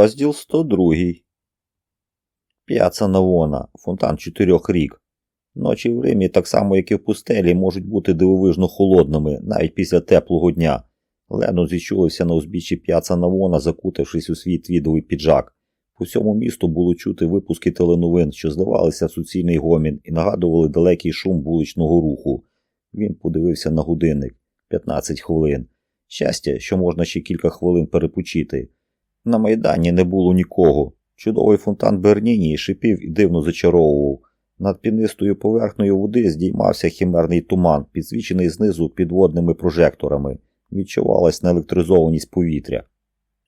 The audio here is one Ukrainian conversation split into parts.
Розділ 102. П'яца Навона, фонтан чотирьох рік. Ночі в Римі, так само як і в пустелі, можуть бути дивовижно холодними, навіть після теплого дня. Лено зіщулився на узбіччі п'яца Навона, закутавшись у свій твідовий піджак. По всьому місту було чути випуски теленовин, що зливалися в суцільний гомін і нагадували далекий шум вуличного руху. Він подивився на годинник 15 хвилин. Щастя, що можна ще кілька хвилин перепочити. На майдані не було нікого. Чудовий фонтан Берніні шипів і дивно зачаровував. Над пінистою поверхнею води здіймався хімерний туман, підсвічений знизу підводними прожекторами. Відчувалась неелектризованість повітря.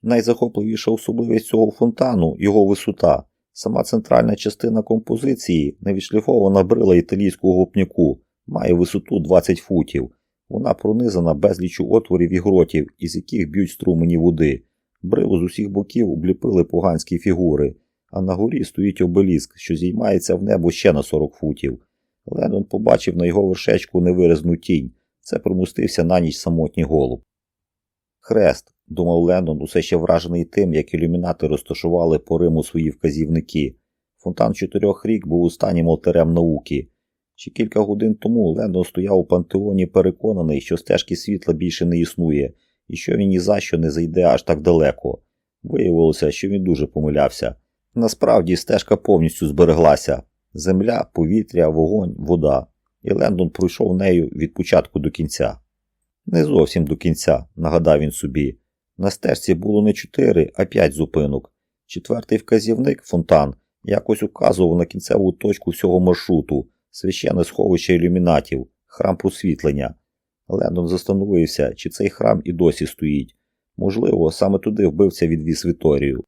Найзахопливіша особливість цього фонтану його висота. Сама центральна частина композиції, невідшліфована брила італійського гопняку, має висоту 20 футів. Вона пронизана безлічу отворів і гротів, із яких б'ють струмені води. Брилу з усіх боків обліпили поганські фігури, а на горі стоїть обеліск, що зіймається в небо ще на 40 футів. Леннон побачив на його вершечку невиразну тінь. Це примустився на ніч самотній голуб. Хрест, думав Леннон, усе ще вражений тим, як ілюмінати розташували по Риму свої вказівники. Фонтан чотирьох рік був останнім алтарем науки. Ще кілька годин тому Леннон стояв у пантеоні переконаний, що стежки світла більше не існує, і що він ні за що не зайде аж так далеко. Виявилося, що він дуже помилявся. Насправді стежка повністю збереглася земля, повітря, вогонь, вода, і Лендон пройшов нею від початку до кінця. Не зовсім до кінця, нагадав він собі. На стежці було не чотири, а п'ять зупинок. Четвертий вказівник фонтан якось указував на кінцеву точку всього маршруту, священне сховище ілюмінатів, храм просвітлення. Лендон застановився, чи цей храм і досі стоїть. Можливо, саме туди вбивця відвіз Віторію.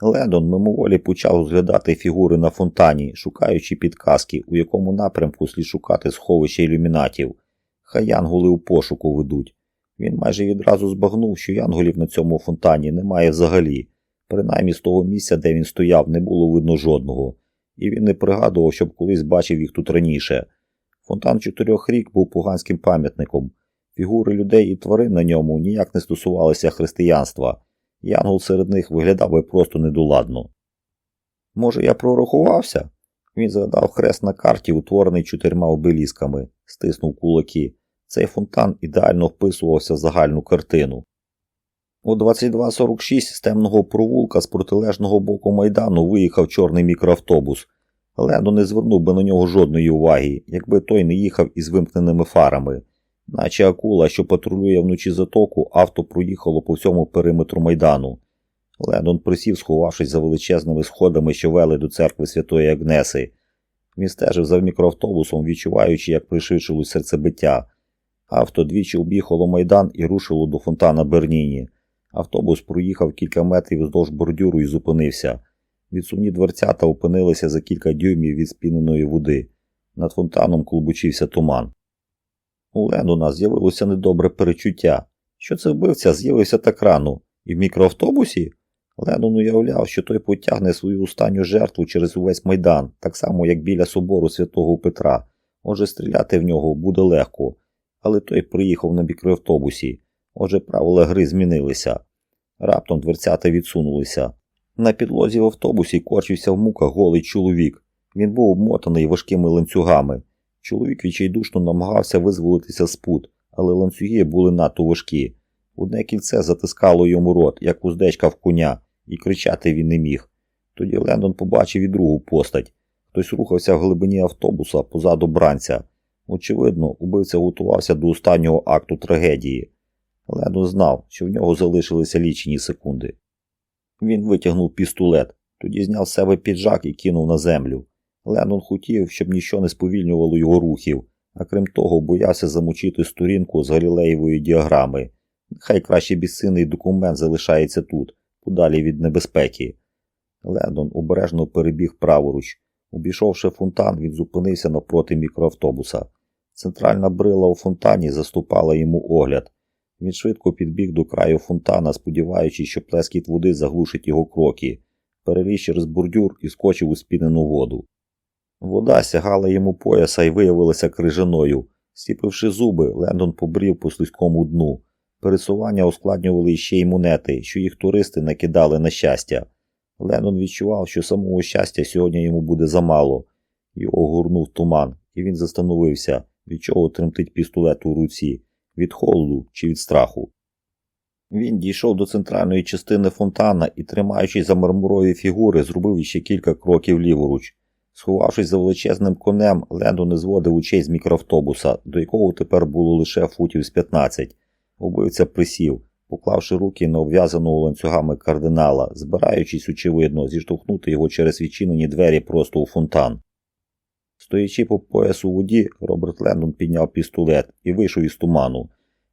Лендон мимоволі почав розглядати фігури на фонтані, шукаючи підказки, у якому напрямку слід шукати сховище ілюмінатів. Хай янголи у пошуку ведуть. Він майже відразу збагнув, що янголів на цьому фонтані немає взагалі. Принаймні з того місця, де він стояв, не було видно жодного, і він не пригадував, щоб колись бачив їх тут раніше. Фонтан чотирьох рік був поганським пам'ятником. Фігури людей і тварин на ньому ніяк не стосувалися християнства. Янгол серед них виглядав би просто недоладно. Може, я прорахувався? Він згадав хрест на карті, утворений чотирма обелісками, стиснув кулаки. Цей фонтан ідеально вписувався в загальну картину. У 22.46 з темного провулка з протилежного боку майдану виїхав чорний мікроавтобус. Лендо не звернув би на нього жодної уваги, якби той не їхав із вимкненими фарами. Наче акула, що патрулює вночі затоку, авто проїхало по всьому периметру майдану. Лендон присів, сховавшись за величезними сходами, що вели до церкви Святої Агнеси. Він стежив за мікроавтобусом, відчуваючи, як пришвидшилось серцебиття. Авто двічі об'їхало майдан і рушило до фонтана Берніні. Автобус проїхав кілька метрів вздовж бордюру і зупинився. Відсувні дверцята опинилися за кілька дюймів від спіненої води. Над фонтаном клубочився туман. У Лендона з'явилося недобре перечуття. Що це вбивця з'явився так рано, і в мікроавтобусі? Леннон уявляв, що той потягне свою останню жертву через увесь майдан, так само, як біля собору святого Петра. Отже, стріляти в нього буде легко, але той приїхав на мікроавтобусі. Отже, правила гри змінилися. Раптом дверцята відсунулися. На підлозі в автобусі корчився в муках голий чоловік. Він був обмотаний важкими ланцюгами. Чоловік відчайдушно намагався визволитися з пут, але ланцюги були надто важкі. Одне кільце затискало йому рот, як уздечка в коня, і кричати він не міг. Тоді Лендон побачив і другу постать. Хтось рухався в глибині автобуса позаду бранця. Очевидно, убивця готувався до останнього акту трагедії. Лендон знав, що в нього залишилися лічені секунди. Він витягнув пістолет, тоді зняв з себе піджак і кинув на землю. Леннон хотів, щоб нічого не сповільнювало його рухів, а крім того, боявся замочити сторінку з галілеєвої діаграми. Хай краще безцінний документ залишається тут, подалі від небезпеки. Леннон обережно перебіг праворуч. Обійшовши фонтан, він зупинився навпроти мікроавтобуса. Центральна брила у фонтані заступала йому огляд. Він швидко підбіг до краю фонтана, сподіваючись, що плескіт води заглушить його кроки, переліз через бордюр і скочив у спінену воду. Вода сягала йому пояса і виявилася крижаною. Сіпивши зуби, Лендон побрів по слизькому дну. Пересування ускладнювали ще й монети, що їх туристи накидали на щастя. Леннон відчував, що самого щастя сьогодні йому буде замало. Його горнув туман, і він застановився, від чого тремтить пістолет у руці, від холоду чи від страху. Він дійшов до центральної частини фонтана і, тримаючись за мармурові фігури, зробив іще кілька кроків ліворуч. Сховавшись за величезним конем, Лендон не зводив очей з мікроавтобуса, до якого тепер було лише футів з 15. Убивця присів, поклавши руки на обв'язаного ланцюгами кардинала, збираючись, очевидно, зіштовхнути його через відчинені двері просто у фонтан. Стоячи по пояс у воді, Роберт Лендон підняв пістолет і вийшов із туману.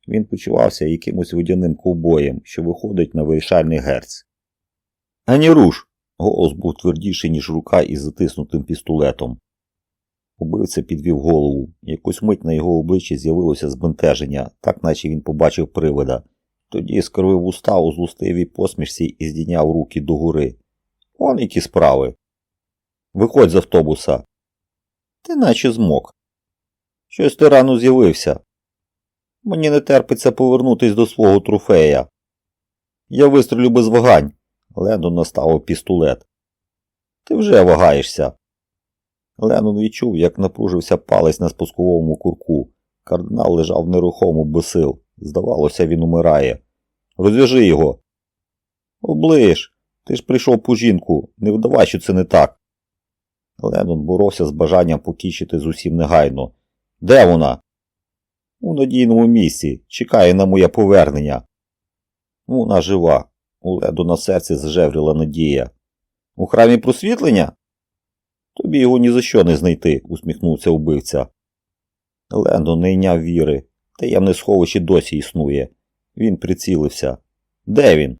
Він почувався якимось водяним ковбоєм, що виходить на вирішальний герць. Ані руш! Голос був твердіший, ніж рука із затиснутим пістолетом. Убивця підвів голову. Якусь мить на його обличчі з'явилося збентеження, так наче він побачив привида. Тоді скривив уста у злостивій посмішці і здійняв руки догори. Он які справи. Виходь з автобуса. Ти наче змок. Щось ти рано з'явився. Мені не терпиться повернутись до свого трофея. Я вистрілю без вагань. Лендон наставив пістолет. Ти вже вагаєшся. Леннон відчув, як напружився палець на спусковому курку. Кардинал лежав нерухомо без сил. Здавалося, він умирає. Розв'яжи його. Оближ, ти ж прийшов по жінку, не вдавай, що це не так. Леннон боровся з бажанням покінчити з усім негайно. Де вона? У надійному місці. Чекає на моє повернення. Вона жива. У леду на серці зжевріла надія. У храмі просвітлення? Тобі його ні за що не знайти, усміхнувся вбивця. Лендон не йняв віри. Таємне сховище досі існує. Він прицілився. Де він?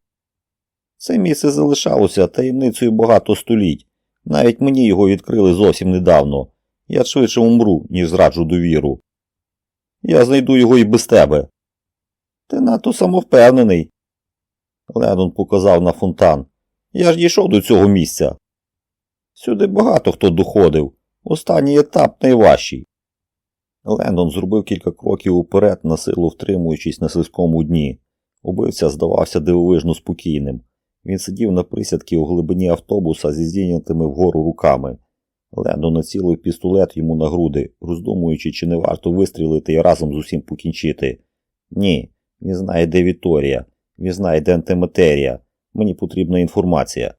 Це місце залишалося таємницею багато століть. Навіть мені його відкрили зовсім недавно. Я швидше умру, ніж зраджу довіру. Я знайду його і без тебе. Ти надто самовпевнений. Леннон показав на фонтан. Я ж дійшов до цього місця. Сюди багато хто доходив. Останній етап найважчий. Лендон зробив кілька кроків уперед, на силу втримуючись на слизькому дні. Убивця здавався дивовижно спокійним. Він сидів на присядки у глибині автобуса зі здійнятими вгору руками. Лендон націлив пістолет йому на груди, роздумуючи, чи не варто вистрілити і разом з усім покінчити. Ні, він знає, де Віторія, він знає, де антиматерія. Мені потрібна інформація.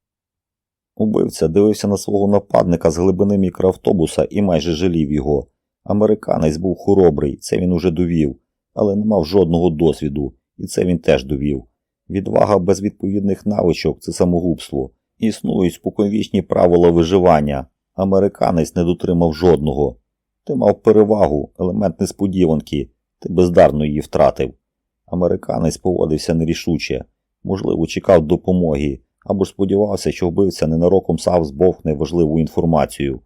Убивця дивився на свого нападника з глибини мікроавтобуса і майже жалів його. Американець був хоробрий, це він уже довів, але не мав жодного досвіду, і це він теж довів. Відвага без відповідних навичок це самогубство. Існують споконвічні правила виживання. Американець не дотримав жодного. Ти мав перевагу, елемент несподіванки, ти бездарно її втратив. Американець поводився нерішуче, можливо, чекав допомоги або сподівався, що вбивця ненароком сам збовхне важливу інформацію.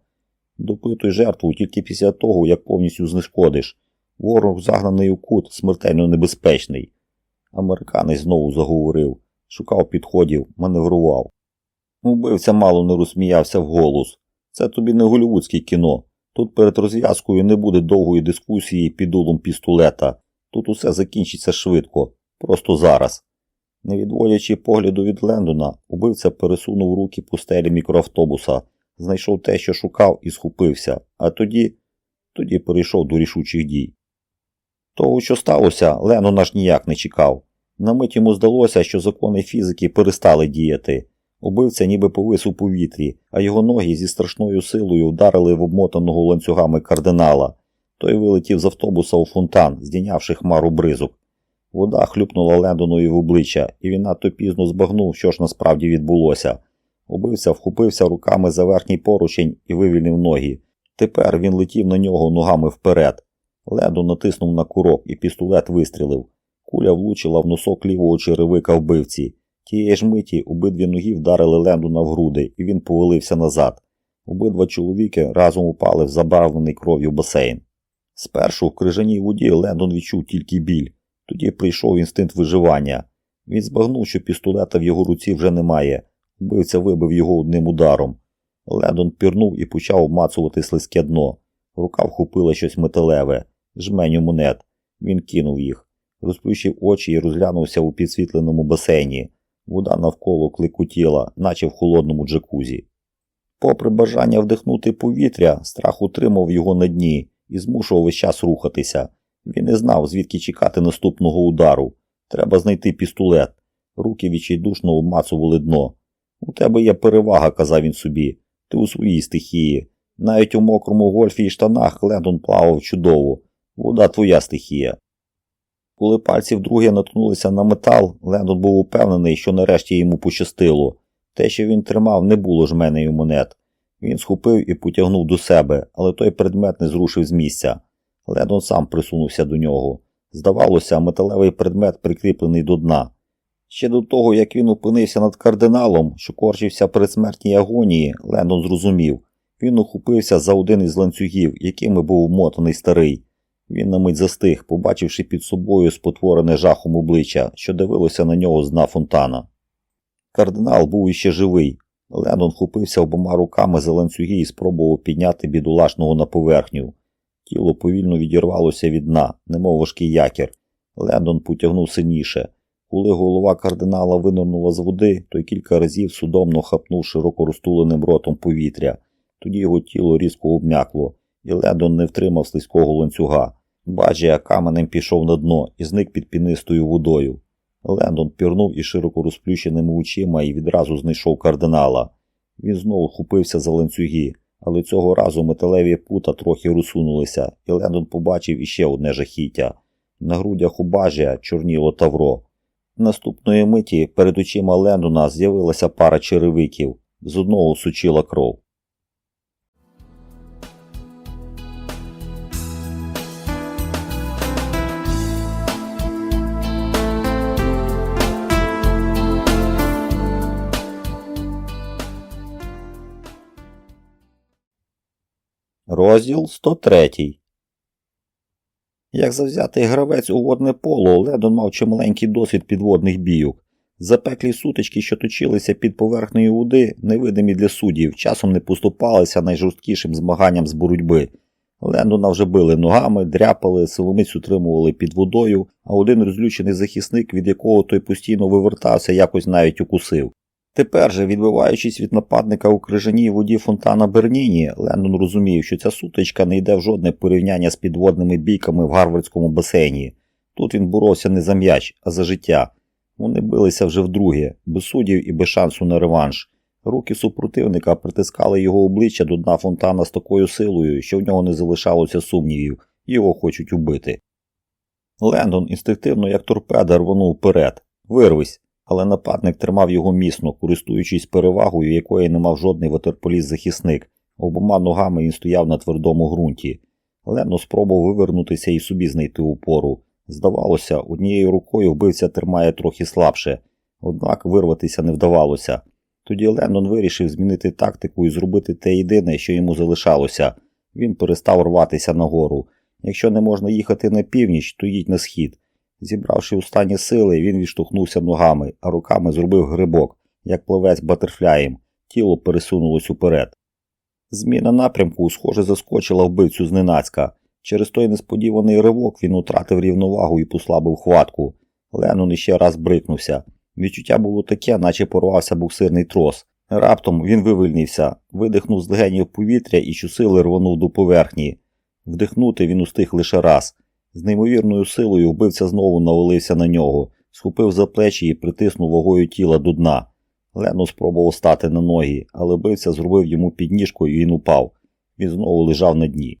Допитуй жертву тільки після того, як повністю знешкодиш. Ворог, загнаний у кут, смертельно небезпечний. Американець знову заговорив, шукав підходів, маневрував. Убивця мало не розсміявся вголос. Це тобі не голівудське кіно. Тут перед розв'язкою не буде довгої дискусії під дулом пістолета. Тут усе закінчиться швидко, просто зараз. Не відводячи погляду від Лендона, убивця пересунув руки по стелі мікроавтобуса, знайшов те, що шукав, і схопився, а тоді тоді перейшов до рішучих дій. Того, що сталося, Ленон аж ніяк не чекав. На мить йому здалося, що закони фізики перестали діяти. Убивця ніби повис у повітрі, а його ноги зі страшною силою вдарили в обмотаного ланцюгами кардинала. Той вилетів з автобуса у фонтан, здійнявши хмару бризок. Вода хлюпнула Лендонові в обличчя, і він надто пізно збагнув, що ж насправді відбулося. Убивця вхопився руками за верхній поручень і вивільнив ноги. Тепер він летів на нього ногами вперед. Лендон натиснув на курок і пістолет вистрілив. Куля влучила в носок лівого черевика вбивці. Тієї ж миті обидві ноги вдарили Лендона в груди, і він повалився назад. Обидва чоловіки разом упали в забарвлений кров'ю басейн. Спершу в крижаній воді Лендон відчув тільки біль. Тоді прийшов інстинкт виживання. Він збагнув, що пістолета в його руці вже немає. Вбивця вибив його одним ударом. Лендон пірнув і почав обмацувати слизьке дно. Рука вхопила щось металеве, жменю монет. Він кинув їх. розплющив очі і розглянувся у підсвітленому басейні. Вода навколо кликотіла, наче в холодному джакузі. Попри бажання вдихнути повітря, страх утримав його на дні і змушував весь час рухатися. Він не знав, звідки чекати наступного удару. Треба знайти пістолет. Руки відчайдушно обмацували дно. У тебе є перевага, казав він собі. Ти у своїй стихії. Навіть у мокрому гольфі і штанах Лендон плавав чудово. Вода твоя стихія. Коли пальці вдруге наткнулися на метал, Лендон був упевнений, що нарешті йому пощастило. Те, що він тримав, не було жменею монет. Він схопив і потягнув до себе, але той предмет не зрушив з місця. Лендон сам присунувся до нього. Здавалося, металевий предмет прикріплений до дна. Ще до того, як він опинився над кардиналом, що корчився при смертній агонії, Лендон зрозумів. Він ухопився за один із ланцюгів, якими був вмотаний старий. Він на мить застиг, побачивши під собою спотворене жахом обличчя, що дивилося на нього з дна фонтана. Кардинал був іще живий. Лендон хопився обома руками за ланцюги і спробував підняти бідолашного на поверхню. Тіло повільно відірвалося від дна, немов важкий якір. Лендон потягнув сильніше. Коли голова кардинала винирнула з води, той кілька разів судомно хапнув широко розтуленим ротом повітря. Тоді його тіло різко обмякло, і Лендон не втримав слизького ланцюга. Баджія каменем пішов на дно і зник під пінистою водою. Лендон пірнув із широко розплющеними очима і відразу знайшов кардинала. Він знову хопився за ланцюги, але цього разу металеві пута трохи розсунулися, і Лендон побачив іще одне жахіття. На грудях у бажія чорніло тавро. Наступної миті перед очима Лендона з'явилася пара черевиків, з одного сучила кров. Розділ 103 Як завзятий гравець у водне поло, Ледон мав чималенький досвід підводних бійок. Запеклі сутички, що точилися під поверхнею води, невидимі для суддів, часом не поступалися найжорсткішим змаганням з боротьби. Лендона вже били ногами, дряпали, силомиць утримували під водою, а один розлючений захисник, від якого той постійно вивертався, якось навіть укусив. Тепер же, відбиваючись від нападника у крижаній воді фонтана Берніні, Лендон розумів, що ця сутичка не йде в жодне порівняння з підводними бійками в гарвардському басейні. Тут він боровся не за м'яч, а за життя. Вони билися вже вдруге, без суддів і без шансу на реванш. Руки супротивника притискали його обличчя до дна фонтана з такою силою, що в нього не залишалося сумнівів, його хочуть убити. Лендон інстинктивно, як торпеда, рвонув вперед. Вирвись! Але нападник тримав його міцно, користуючись перевагою, якої не мав жодний ватерполіст захисник. Обома ногами він стояв на твердому ґрунті. Лено спробував вивернутися і собі знайти упору. Здавалося, однією рукою вбивця тримає трохи слабше, однак вирватися не вдавалося. Тоді Леннон вирішив змінити тактику і зробити те єдине, що йому залишалося. Він перестав рватися нагору. Якщо не можна їхати на північ, то їдь на схід. Зібравши останні сили, він відштовхнувся ногами, а руками зробив грибок, як пливець батерфляєм, тіло пересунулось уперед. Зміна напрямку, схоже, заскочила вбивцю зненацька. Через той несподіваний ривок він утратив рівновагу і послабив хватку. Леннон іще раз брикнувся. Відчуття було таке, наче порвався буксирний трос. Раптом він вивільнився, видихнув з легенів повітря і щосили рвонув до поверхні. Вдихнути він устиг лише раз. З неймовірною силою вбивця знову навалився на нього, схопив за плечі і притиснув вагою тіла до дна. Лено спробував стати на ноги, але вбивця зробив йому підніжку і він упав. Він знову лежав на дні.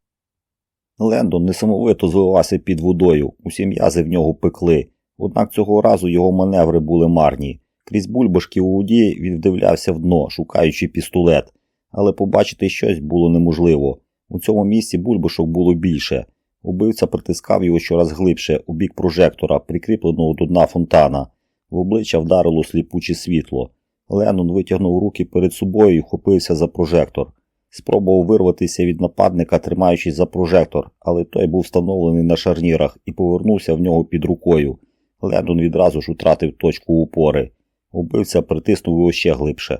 Лендон несамовито звивався під водою, усі м'язи в нього пекли, однак цього разу його маневри були марні. Крізь бульбашки у воді він вдивлявся в дно, шукаючи пістолет, але побачити щось було неможливо. У цьому місці бульбашок було більше. Убивця притискав його щораз глибше у бік прожектора, прикріпленого до дна фонтана. В обличчя вдарило сліпуче світло. Леннон витягнув руки перед собою і вхопився за прожектор. Спробував вирватися від нападника, тримаючись за прожектор, але той був встановлений на шарнірах і повернувся в нього під рукою. Леннон відразу ж утратив точку упори. Убивця притиснув його ще глибше.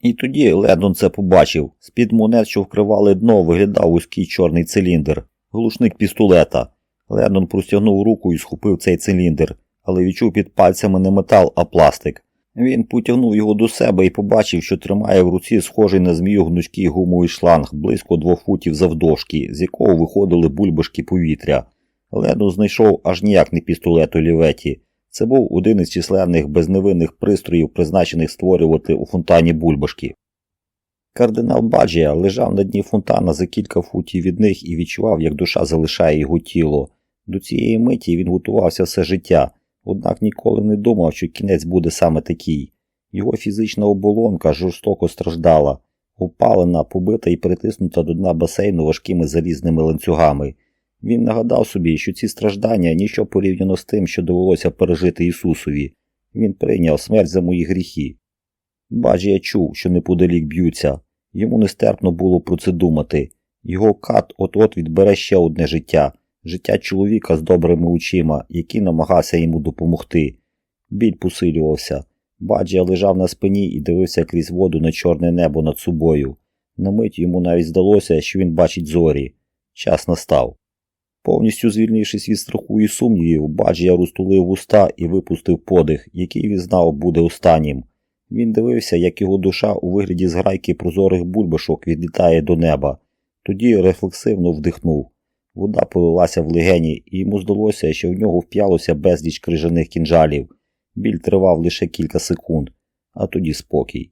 І тоді Леннон це побачив. З-під монет, що вкривали дно, виглядав вузький чорний циліндр глушник пістолета. Леннон простягнув руку і схопив цей циліндр, але відчув під пальцями не метал, а пластик. Він потягнув його до себе і побачив, що тримає в руці схожий на змію гнучкий гумовий шланг близько двох футів завдовжки, з якого виходили бульбашки повітря. Леннон знайшов аж ніяк не пістолет Оліветі. Це був один із численних безневинних пристроїв, призначених створювати у фонтані бульбашки. Кардинал Баджія лежав на дні фонтана за кілька футів від них і відчував, як душа залишає його тіло. До цієї миті він готувався все життя, однак ніколи не думав, що кінець буде саме такий. Його фізична оболонка жорстоко страждала, опалена, побита і притиснута до дна басейну важкими залізними ланцюгами. Він нагадав собі, що ці страждання ніщо порівняно з тим, що довелося пережити Ісусові. Він прийняв смерть за мої гріхи. Баджія чув, що неподалік б'ються. Йому нестерпно було про це думати. Його кат от-от відбере ще одне життя життя чоловіка з добрими очима, який намагався йому допомогти. Біль посилювався. Баджія лежав на спині і дивився крізь воду на чорне небо над собою. На мить йому навіть здалося, що він бачить зорі. Час настав. Повністю звільнившись від страху і сумнівів, Баджія розтулив уста і випустив подих, який він знав буде останнім. Він дивився, як його душа у вигляді зграйки прозорих бульбашок відлітає до неба. Тоді рефлексивно вдихнув. Вода полилася в легені, і йому здалося, що в нього вп'ялося безліч крижаних кінжалів. Біль тривав лише кілька секунд, а тоді спокій.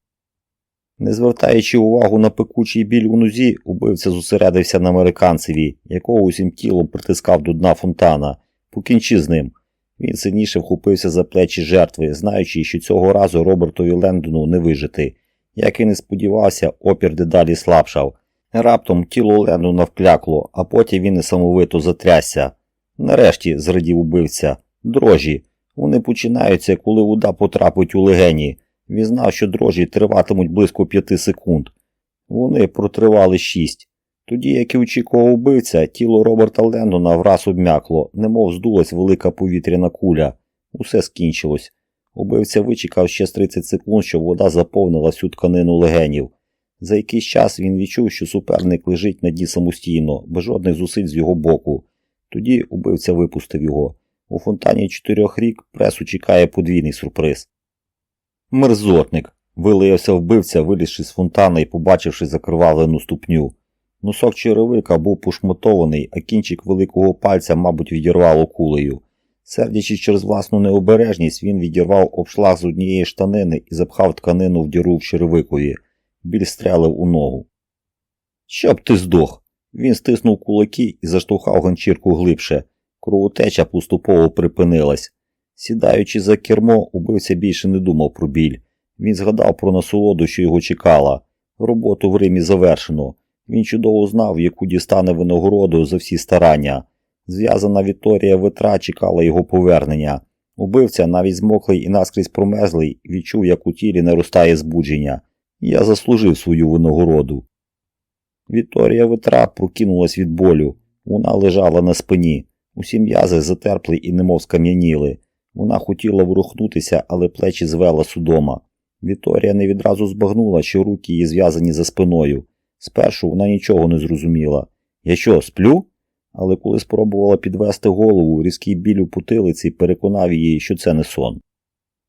Не звертаючи увагу на пекучий біль у нозі, убивця зосередився на американцеві, якого усім тілом притискав до дна фонтана. Покінчи з ним. Він сильніше вхопився за плечі жертви, знаючи, що цього разу Робертові Лендону не вижити. Як і сподівався, опір дедалі слабшав. Раптом тіло Лендона вклякло, а потім він несамовито затрясся. Нарешті, зрадів убивця, дрожі. Вони починаються, коли вода потрапить у легені. Він знав, що дрожі триватимуть близько п'яти секунд. Вони протривали шість. Тоді, як і очікував убивця, тіло Роберта Лендона враз обмякло, немов здулась велика повітряна куля. Усе скінчилось. Убивця вичекав ще з 30 секунд, щоб вода заповнила всю тканину легенів. За якийсь час він відчув, що суперник лежить на дні самостійно, без жодних зусиль з його боку. Тоді убивця випустив його. У фонтані чотирьох рік пресу чекає подвійний сюрприз. Мерзотник. Вилаявся вбивця, вилізши з фонтана і побачивши закривавлену ступню. Носок черевика був пошмотований, а кінчик великого пальця, мабуть, відірвало кулею. Сердячись через власну необережність, він відірвав обшлаг з однієї штанини і запхав тканину в діру в черевикові. Біль стрелив у ногу. Щоб ти здох. Він стиснув кулаки і заштовхав ганчірку глибше. Кровотеча поступово припинилась. Сідаючи за кермо, убивця більше не думав про біль. Він згадав про насолоду, що його чекала. Роботу в Римі завершено. Він чудово знав, яку дістане винагороду за всі старання. Зв'язана Вікторія Витра чекала його повернення. Убивця, навіть змоклий і наскрізь промезлий, відчув, як у тілі наростає збудження. Я заслужив свою винагороду. Вікторія Витра прокинулась від болю. Вона лежала на спині. Усі м'язи затерпли і немов скам'яніли. Вона хотіла ворухнутися, але плечі звела судома. Вікторія не відразу збагнула, що руки її зв'язані за спиною. Спершу вона нічого не зрозуміла. Я що, сплю? Але коли спробувала підвести голову, різкий біль у потилиці переконав її, що це не сон.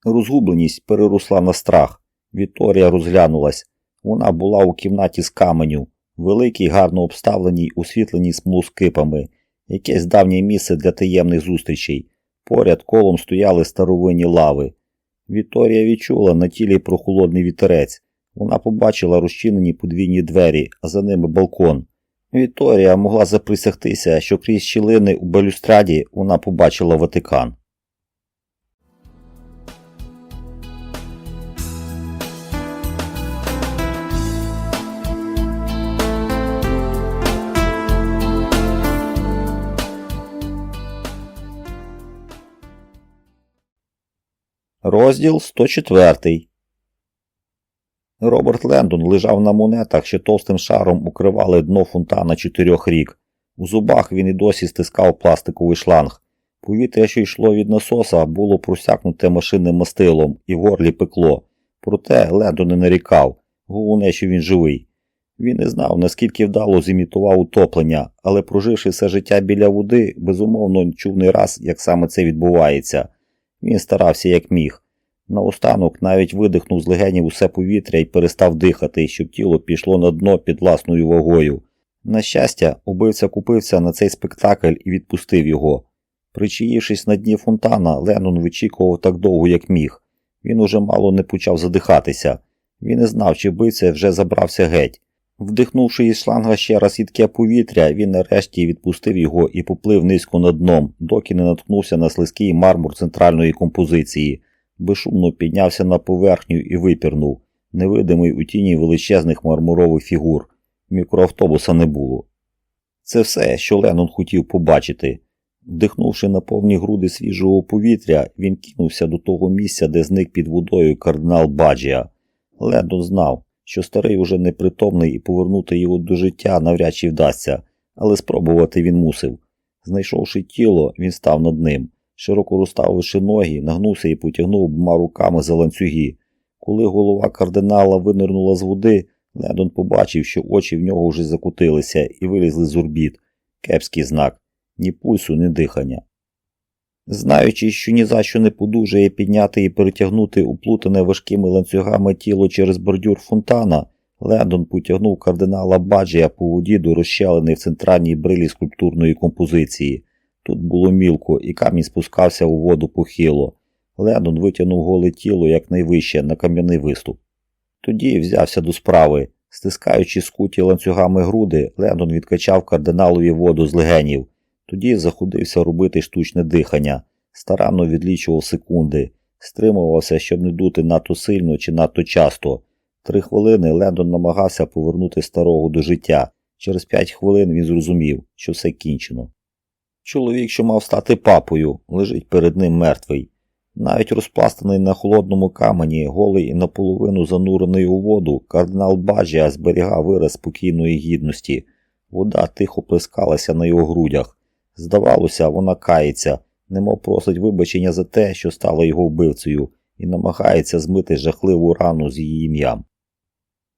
Розгубленість переросла на страх. Вікторія розглянулась. Вона була у кімнаті з каменю, великій, гарно обставленій, освітленій смолоскипами, якесь давнє місце для таємних зустрічей. Поряд колом стояли старовинні лави. Вікторія відчула на тілі прохолодний вітерець. Вона побачила розчинені подвійні двері, а за ними балкон. Вікторія могла заприсягтися, що крізь щілини у балюстраді вона побачила Ватикан. Розділ 104 Роберт Лендон лежав на монетах, що товстим шаром укривали дно фонтана чотирьох рік. У зубах він і досі стискав пластиковий шланг. Повітря, що йшло від насоса, було просякнуте машинним мастилом і в горлі пекло. Проте Лендон не нарікав. Головне, що він живий. Він не знав, наскільки вдало зімітував утоплення, але проживши все життя біля води, безумовно чув не раз, як саме це відбувається. Він старався як міг. Наостанок навіть видихнув з легенів усе повітря і перестав дихати, щоб тіло пішло на дно під власною вагою. На щастя, убивця купився на цей спектакль і відпустив його. Причаївшись на дні фонтана, Леннон вичікував так довго, як міг. Він уже мало не почав задихатися. Він не знав, чи вбивця вже забрався геть. Вдихнувши із шланга ще раз їдке повітря, він нарешті відпустив його і поплив низько над дном, доки не наткнувся на слизький мармур центральної композиції. Безшумно піднявся на поверхню і випірнув, невидимий у тіні величезних мармурових фігур. Мікроавтобуса не було. Це все, що Леннон хотів побачити. Вдихнувши на повні груди свіжого повітря, він кинувся до того місця, де зник під водою кардинал Баджія. Леннон знав, що старий уже непритомний і повернути його до життя навряд чи вдасться, але спробувати він мусив. Знайшовши тіло, він став над ним. Широко розставивши ноги, нагнувся і потягнув обома руками за ланцюги. Коли голова кардинала винирнула з води, Лендон побачив, що очі в нього вже закутилися і вилізли з орбіт. Кепський знак ні пульсу, ні дихання. Знаючи, що ні за що не подужає підняти і перетягнути уплутане важкими ланцюгами тіло через бордюр фонтана, Лендон потягнув кардинала Баджія по воді до розщелини в центральній брилі скульптурної композиції. Тут було мілко, і камінь спускався у воду похило. Лендон витягнув голе тіло якнайвище на кам'яний виступ. Тоді взявся до справи. Стискаючи скуті ланцюгами груди, Лендон відкачав кардиналові воду з легенів. Тоді заходився робити штучне дихання, старанно відлічував секунди, стримувався, щоб не дути надто сильно чи надто часто. Три хвилини Лендон намагався повернути старого до життя. Через п'ять хвилин він зрозумів, що все кінчено. Чоловік, що мав стати папою, лежить перед ним мертвий. Навіть розпластаний на холодному камені, голий і наполовину занурений у воду, кардинал Баджія зберігав вираз спокійної гідності. Вода тихо плескалася на його грудях. Здавалося, вона кається, немов просить вибачення за те, що стала його вбивцею, і намагається змити жахливу рану з її ім'ям.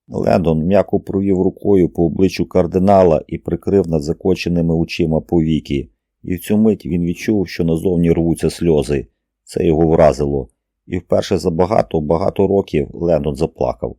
Лендон м'яко провів рукою по обличчю кардинала і прикрив над закоченими очима повіки, і в цю мить він відчув, що назовні рвуться сльози. Це його вразило, і вперше за багато-багато років Леннон заплакав.